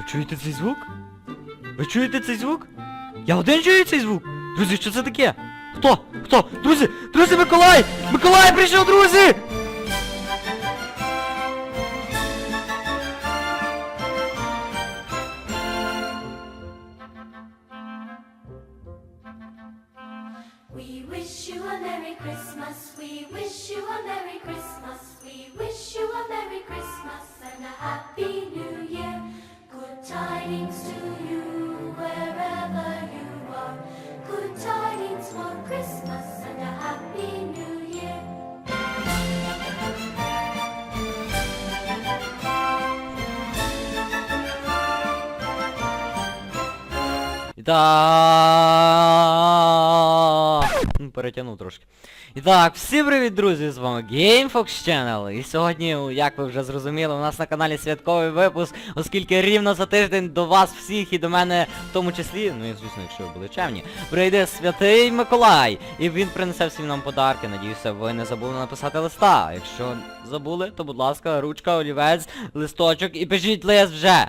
Ви чуєте цей звук? Ви чуєте цей звук? Я один чую цей звук! Друзі, що це таке? Хто? Хто? Друзі! Друзі, Миколай! Миколай прийшов, друзі! We wish you a Merry Christmas. We wish you a Merry Christmas. Так... Ну, Перетягнув трошки. І так, всім привіт, друзі! З вами GameFox Channel. І сьогодні, як ви вже зрозуміли, у нас на каналі святковий випуск, оскільки рівно за тиждень до вас всіх і до мене в тому числі, ну і звісно, якщо ви були чемні, прийде святий Миколай. І він принесе всім нам подарки. Надіюся, ви не забули написати листа. Якщо забули, то будь ласка, ручка, олівець, листочок і пишіть лист вже.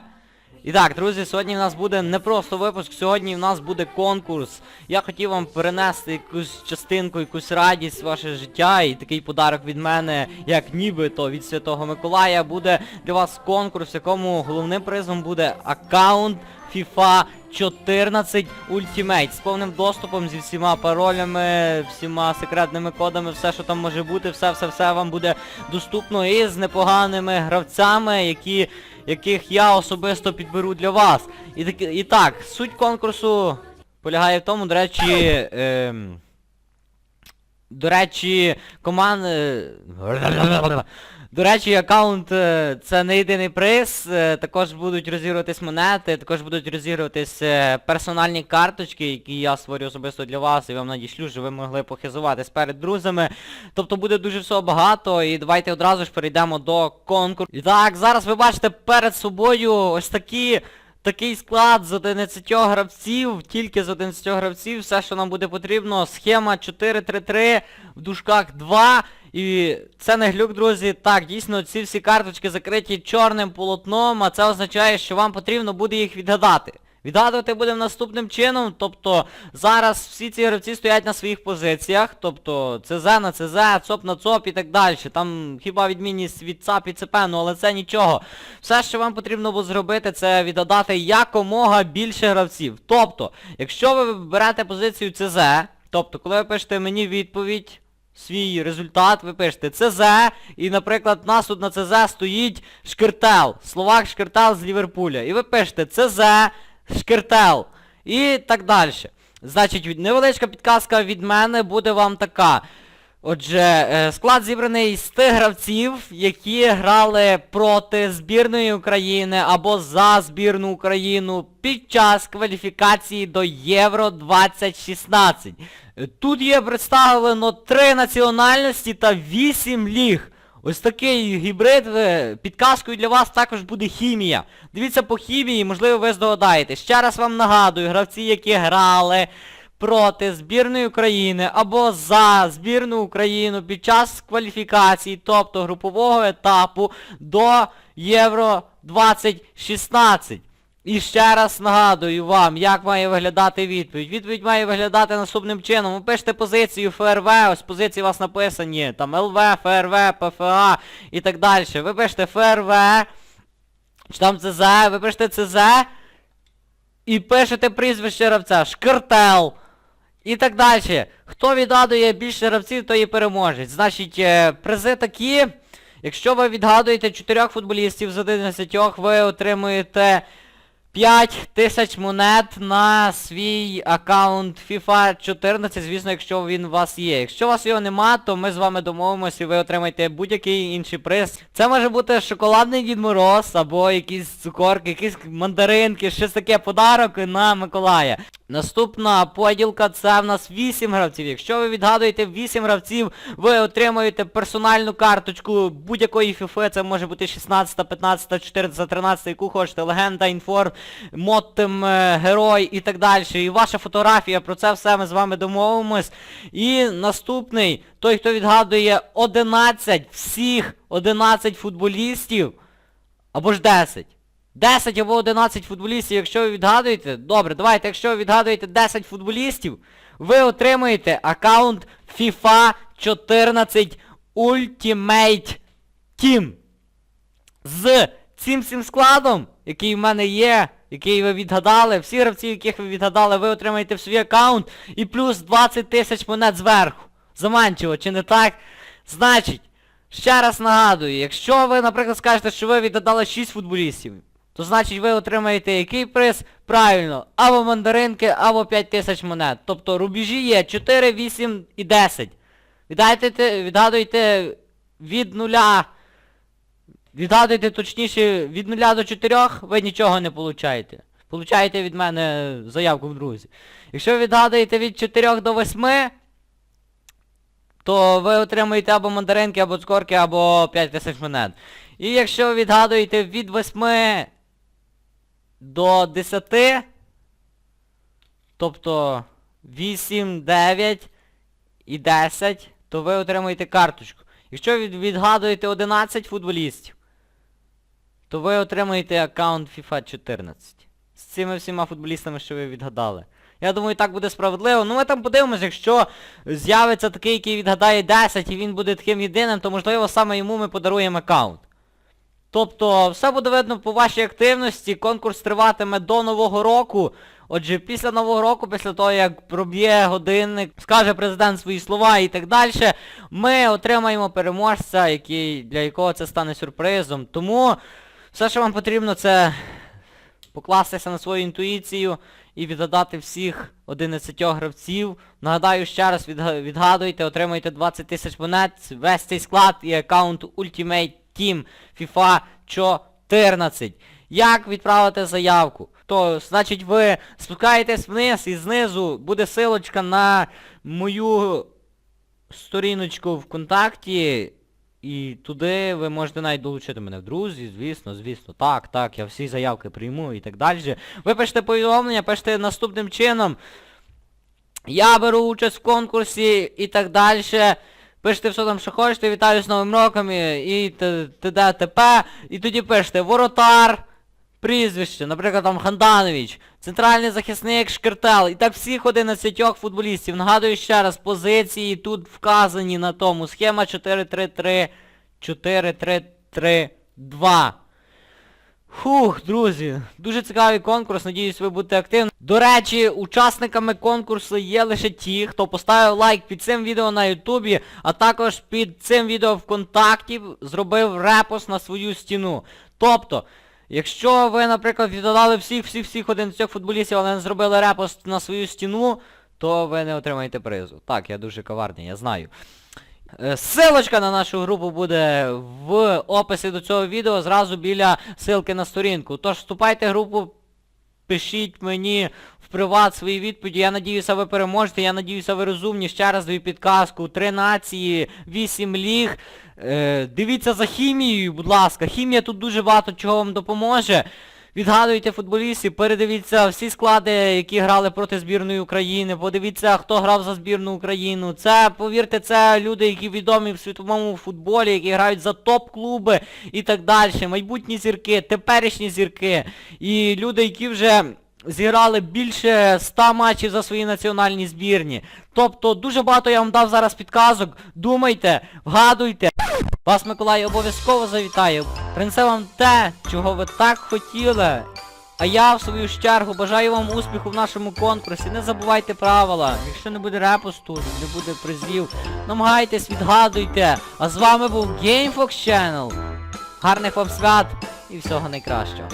І так, друзі, сьогодні в нас буде не просто випуск, сьогодні в нас буде конкурс. Я хотів вам перенести якусь частинку, якусь радість в ваше життя. І такий подарок від мене, як нібито від Святого Миколая, буде для вас конкурс, в якому головним призом буде аккаунт FIFA 14 Ultimate з повним доступом, зі всіма паролями, всіма секретними кодами, все, що там може бути, все-все-все вам буде доступно і з непоганими гравцями, які яких я особисто підберу для вас. І, так, і так, суть конкурсу полягає в тому, до речі, Е, до речі, команд... До речі, аккаунт е, це не єдиний приз, е, також будуть розігруватись монети, також будуть розігруватись е, персональні карточки, які я створю особисто для вас і вам надішлю, щоб ви могли похизуватись перед друзями. Тобто буде дуже всього багато і давайте одразу ж перейдемо до конкурсу. Так, зараз ви бачите перед собою ось такі... Такий склад з 11 гравців, тільки з 11 гравців, все, що нам буде потрібно, схема 4-3-3, в дужках 2. І це не глюк, друзі. Так, дійсно, ці всі карточки закриті чорним полотном, а це означає, що вам потрібно буде їх відгадати. Відгадувати будемо наступним чином, тобто зараз всі ці гравці стоять на своїх позиціях, тобто ЦЗ на ЦЗ, ЦОП на ЦОП і так далі. Там хіба відмінність від ЦАП і ЦП, ну але це нічого. Все, що вам потрібно буде зробити, це відгадати якомога більше гравців. Тобто, якщо ви берете позицію ЦЗ, тобто, коли ви пишете мені відповідь, свій результат, ви пишете ЦЗ, і, наприклад, у нас тут на ЦЗ стоїть Шкиртел, Словак Шкиртел з Ліверпуля. І ви пишете ЦЗ, Шкиртел. І так далі. Значить, невеличка підказка від мене буде вам така. Отже, е, склад зібраний з тих гравців, які грали проти збірної України або за збірну Україну під час кваліфікації до Євро 2016. Е, Тут є представлено три національності та вісім ліг. Ось такий гібрид, е, підказкою для вас також буде хімія. Дивіться по хімії, можливо ви здогадаєте. Ще раз вам нагадую, гравці, які грали проти збірної України або за збірну Україну під час кваліфікації, тобто групового етапу до Євро 2016. І ще раз нагадую вам, як має виглядати відповідь. Відповідь має виглядати наступним чином. Ви пишете позицію ФРВ, ось позиції у вас написані, там ЛВ, ФРВ, ПФА і так далі. Ви пишете ФРВ, чи там ЦЗ, ви пишете ЦЗ і пишете прізвище гравця, Шкартел. І так далі. Хто відгадує більше гравців, той і переможець. Значить, е, призи такі. Якщо ви відгадуєте 4 футболістів з 11, ви отримуєте 5 тисяч монет на свій аккаунт FIFA 14, звісно, якщо він у вас є. Якщо у вас його нема, то ми з вами домовимося і ви отримаєте будь-який інший приз. Це може бути шоколадний Дід Мороз, або якісь цукорки, якісь мандаринки, щось таке подарок на Миколая. Наступна поділка це в нас 8 гравців. Якщо ви відгадуєте 8 гравців, ви отримуєте персональну карточку будь-якої FIFA, це може бути 16, 15, 14, 13, яку хочете, легенда, інформ, моттем, е, герой і так далі. І ваша фотографія, про це все ми з вами домовимось. І наступний, той, хто відгадує 11, всіх 11 футболістів, або ж 10. 10 або 11 футболістів, якщо ви відгадуєте, добре, давайте, якщо ви відгадуєте 10 футболістів, ви отримаєте аккаунт FIFA 14 Ultimate Team. З цим всім складом, який в мене є, який ви відгадали, всі гравці, яких ви відгадали, ви отримаєте в свій аккаунт і плюс 20 тисяч монет зверху. Заманчиво, чи не так? Значить, ще раз нагадую, якщо ви, наприклад, скажете, що ви відгадали 6 футболістів, то значить ви отримаєте який приз? Правильно, або мандаринки, або 5 тисяч монет. Тобто рубежі є 4, 8 і 10. Відгадуйте, відгадуйте від нуля. Відгадуйте точніше від 0 до 4, ви нічого не получаєте. Получаєте від мене заявку в друзі. Якщо ви відгадуєте від 4 до 8, то ви отримуєте або мандаринки, або цукорки, або 5 тисяч монет. І якщо ви відгадуєте від 8 до 10, тобто 8, 9 і 10, то ви отримуєте карточку. Якщо відгадуєте 11 футболістів, то ви отримаєте аккаунт FIFA 14. З цими всіма футболістами, що ви відгадали. Я думаю, так буде справедливо. Ну ми там подивимось, якщо з'явиться такий, який відгадає 10 і він буде таким єдиним, то можливо саме йому ми подаруємо аккаунт. Тобто, все буде видно по вашій активності, конкурс триватиме до Нового року. Отже, після Нового року, після того, як проб'є годинник, скаже президент свої слова і так далі, ми отримаємо переможця, який, для якого це стане сюрпризом. Тому все, що вам потрібно, це покластися на свою інтуїцію і відгадати всіх 11 гравців. Нагадаю ще раз, відгадуйте, отримуйте 20 тисяч монет, весь цей склад і аккаунт Ultimate Team FIFA 14. Як відправити заявку? То, значить, ви спускаєтесь вниз і знизу буде силочка на мою сторіночку ВКонтакті. І туди ви можете навіть долучити мене в друзі, звісно, звісно, так, так, я всі заявки прийму і так далі. Ви пишете повідомлення, пишете наступним чином. Я беру участь в конкурсі і так далі. Пишете все там, що хочете, вітаю з Новим роком і т.д. т.п. І тоді пишете воротар, прізвище, наприклад, там Ханданович, центральний захисник Шкертел. І так всіх 11 футболістів. Нагадую ще раз, позиції тут вказані на тому. Схема 4-3-3, 4-3-3-2. Фух, друзі, дуже цікавий конкурс, надіюсь, ви будете активні. До речі, учасниками конкурсу є лише ті, хто поставив лайк під цим відео на Ютубі, а також під цим відео ВКонтакті зробив репост на свою стіну. Тобто, якщо ви, наприклад, віддали всіх-всіх-всіх 11 футболістів, але не зробили репост на свою стіну, то ви не отримаєте призу. Так, я дуже коварний, я знаю. Е, Силочка на нашу групу буде в описі до цього відео, зразу біля ссылки на сторінку. Тож вступайте в групу, пишіть мені в приват свої відповіді. Я надіюся, ви переможете. Я надіюся, ви розумні. Ще раз даю підказку. Три нації, вісім ліг. Е, дивіться за хімією, будь ласка. Хімія тут дуже багато чого вам допоможе. Відгадуйте футболістів, передивіться всі склади, які грали проти збірної України, подивіться, хто грав за збірну Україну. Це, повірте, це люди, які відомі в світовому футболі, які грають за топ-клуби і так далі. Майбутні зірки, теперішні зірки. І люди, які вже зіграли більше 100 матчів за свої національні збірні. Тобто дуже багато я вам дав зараз підказок. Думайте, вгадуйте. Вас Миколай обов'язково завітає. Принесе вам те, чого ви так хотіли. А я в свою чергу бажаю вам успіху в нашому конкурсі. Не забувайте правила. Якщо не буде репосту, не буде призів, намагайтесь, відгадуйте. А з вами був GameFox Channel. Гарних вам свят і всього найкращого.